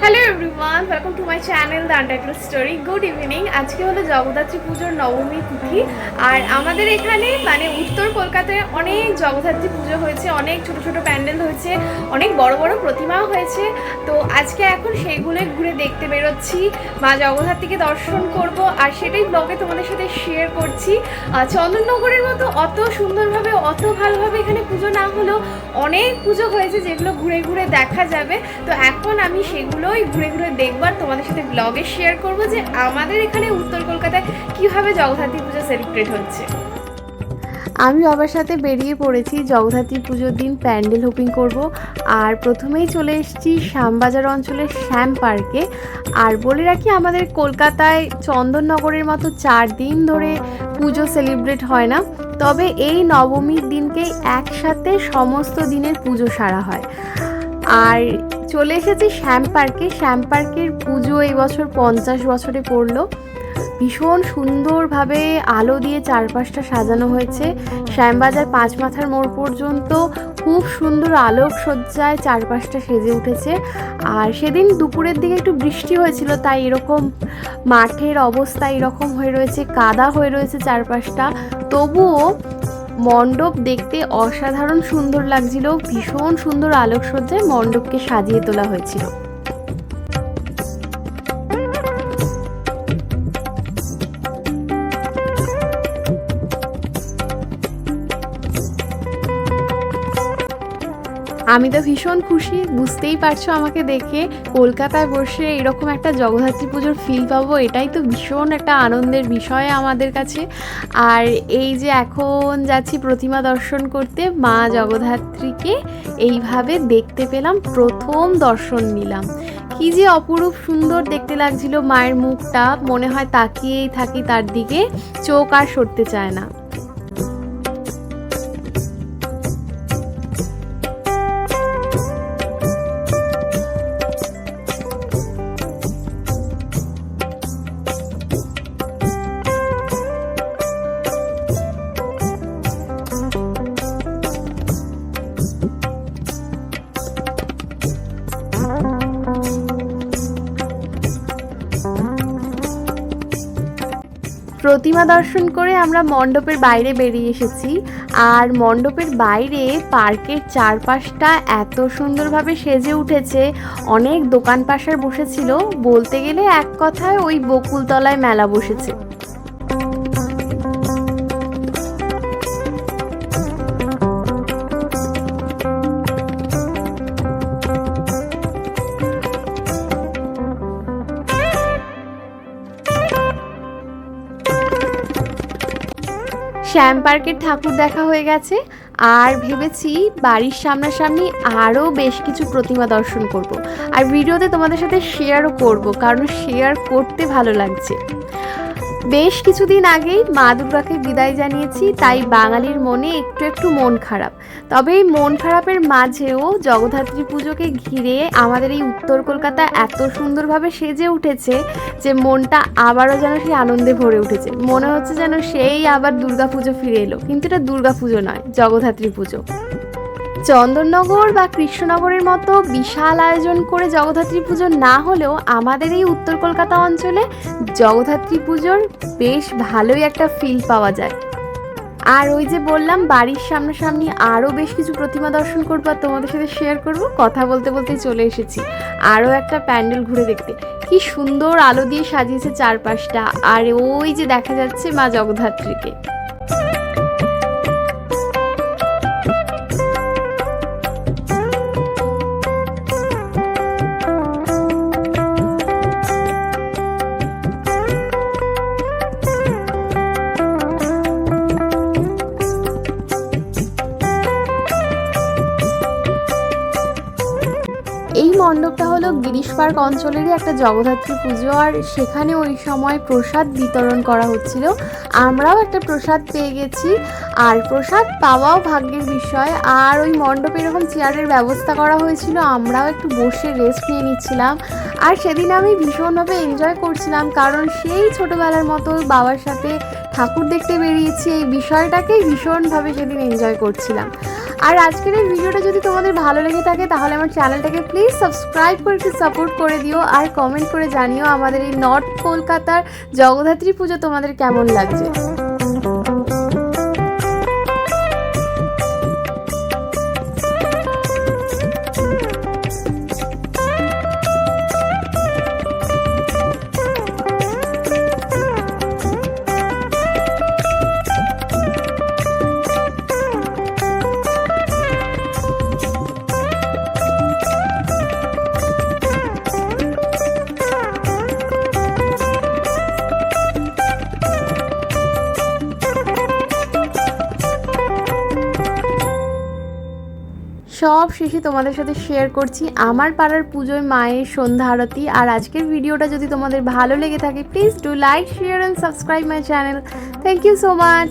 Hello everyone welcome to my channel the untitled story good evening আজকে হলো জগদ্ধাত্রী পুজোর নবমী তিথি। আর আমাদের এখানে মানে উত্তর কলকাতায় অনেক জগদ্ধাত্রী পুজো হয়েছে, অনেক ছোট ছোট প্যান্ডেল হয়েছে, অনেক বড় বড় প্রতিমাও হয়েছে। তো আজকে এখন সেইগুলো ঘুরে দেখতে বেরোচ্ছি। মা জগদ্ধাত্রীকে দর্শন করব, আর সেটাই ব্লগে তোমাদের সাথে শেয়ার করছি। চন্দননগরের মতো অত সুন্দরভাবে, অত ভালোভাবে এখানে পুজো না হলেও অনেক পুজো হয়েছে যেগুলো ঘুরে ঘুরে দেখা যাবে। তো এখন আমি সেগুলোই ঘুরে ঘুরে দেখব আর তোমাদের সাথে ব্লগে শেয়ার করব যে আমাদের এখানে উত্তর কলকাতায় কীভাবে জগদ্ধাত্রী পুজো সেলিব্রেট হচ্ছে। আমি বাবার সাথে বেরিয়ে পড়েছি, জগদ্ধাত্রী পুজোর দিন প্যান্ডেল হোপিং করব। আর প্রথমেই চলে এসেছি শ্যামবাজার অঞ্চলের শ্যাম পার্কে। আর বলে রাখি, আমাদের কলকাতায় চন্দননগরের মতো চার দিন ধরে পুজো সেলিব্রেট হয় না। তবে এই নবমীর দিনকেই একসাথে সমস্ত দিনের পুজো সারা হয়। আর চলে এসেছি শ্যাম পার্কে। শ্যাম পার্কের পুজো এই বছর পঞ্চাশ বছরে পড়ল। ভীষণ সুন্দরভাবে আলো দিয়ে চারপাশটা সাজানো হয়েছে। শ্যামবাজার পাঁচ মাথার মোড় পর্যন্ত খুব সুন্দর আলোক সজ্জায় চারপাশটা সেজে উঠেছে। আর সেদিন দুপুরের দিকে একটু বৃষ্টি হয়েছিল, তাই এরকম মাঠের অবস্থা এরকম হয়ে রয়েছে, কাদা হয়ে রয়েছে চারপাশটা। তবুও মণ্ডপ দেখতে অসাধারণ সুন্দর লাগছিল। ভীষণ সুন্দর আলোকসজ্জায় মণ্ডপকে সাজিয়ে তোলা হয়েছিল। আমি তো ভীষণ খুশি, বুঝতেই পারছ আমাকে দেখে। কলকাতায় বসে এরকম একটা জগদ্ধাত্রী পুজোর ফিল পাবো, এটাই তো ভীষণ একটা আনন্দের বিষয় আমাদের কাছে। আর এই যে এখন যাচ্ছি প্রতিমা দর্শন করতে, মা জগদ্ধাত্রীকে এইভাবে দেখতে পেলাম, প্রথম দর্শন নিলাম। কি যে অপরূপ সুন্দর দেখতে লাগছিল মায়ের মুখটা, মনে হয় তাকিয়েই থাকি তার দিকে, চোখ আর সরতে চায় না। প্রতিমা দর্শন করে আমরা মণ্ডপের বাইরে বেরিয়ে এসেছি। আর মণ্ডপের বাইরে পার্কের চারপাশটা এত সুন্দরভাবে সেজে উঠেছে। অনেক দোকান পাশার বসেছিল। বলতে গেলে এক কথায় ওই বকুলতলায় মেলা বসেছে। শ্যাম পার্কের ঠাকুর দেখা হয়ে গেছে আর ভেবেছি বাড়ির সামনাসামনি আরও বেশ কিছু প্রতিমা দর্শন করব। আর ভিডিওতে তোমাদের সাথে শেয়ারও করব, কারণ শেয়ার করতে ভালো লাগছে বেশ কিছুদিন আগেই মা দুর্গাকে বিদায় জানিয়েছি, তাই বাঙালির মনে একটু একটু মন খারাপ। তবে এই মন খারাপের মাঝেও জগদ্ধাত্রী পুজোকে ঘিরে আমাদের এই উত্তর কলকাতা এত সুন্দরভাবে সেজে উঠেছে যে মনটা আবারও যেন সেই আনন্দে ভরে উঠেছে। মনে হচ্ছে যেন সেই আবার দুর্গা পুজো ফিরে এলো। কিন্তু এটা দুর্গা পুজো নয়, জগদ্ধাত্রী পুজো। চন্দননগর বা কৃষ্ণনগরের মতো বিশাল আয়োজন করে জগদ্ধাত্রী পুজো না হলেও আমাদের এই উত্তর কলকাতা অঞ্চলে জগদ্ধাত্রী পুজোর বেশ ভালোই একটা ফিল পাওয়া যায়। আর ওই যে বললাম, বাড়ির সামনাসামনি আরও বেশ কিছু প্রতিমা দর্শন করব আর তোমাদের সাথে শেয়ার করব, কথা বলতে বলতে চলে এসেছি। আরও একটা প্যান্ডেল ঘুরে দেখতে। কি সুন্দর আলো দিয়ে সাজিয়েছে চারপাশটা। আর ওই যে দেখা যাচ্ছে মা জগদ্ধাত্রীকে। এই মণ্ডপটা হলো গিরিশ পার্ক অঞ্চলেরই একটা জগদ্ধাত্রী পুজো, আর সেখানে ওই সময় প্রসাদ বিতরণ করা হচ্ছিল। আমরাও একটা প্রসাদ পেয়ে গেছি, আর প্রসাদ পাওয়াও ভাগ্যের বিষয়। আর ওই মণ্ডপে এরকম চেয়ারের ব্যবস্থা করা হয়েছিল, আমরাও একটু বসে রেস্ট নিয়ে নিচ্ছিলাম। আর সেদিন আমি ভীষণভাবে এনজয় করছিলাম, কারণ সেই ছোটোবেলার মতো বাবার সাথে ঠাকুর দেখতে বেরিয়েছি, এই বিষয়টাকেই ভীষণভাবে সেদিন এনজয় করছিলাম। আর আজকের এই ভিডিওটা যদি তোমাদের ভালো লেগে থাকে, তাহলে আমার চ্যানেলটাকে প্লিজ সাবস্ক্রাইব করে একটু সাপোর্ট করে দিও আর কমেন্ট করে জানিও আমাদের এই নর্থ কলকাতার জগদ্ধাত্রী পুজো তোমাদের কেমন লাগছে। সব শেষে তোমাদের সাথে শেয়ার করছি। আমার পাড়ার পুজোয় মায়ের সন্ধ্যা আরতি। আর আজকের ভিডিওটা যদি তোমাদের ভালো লেগে থাকে please do like share and subscribe my channel thank you so much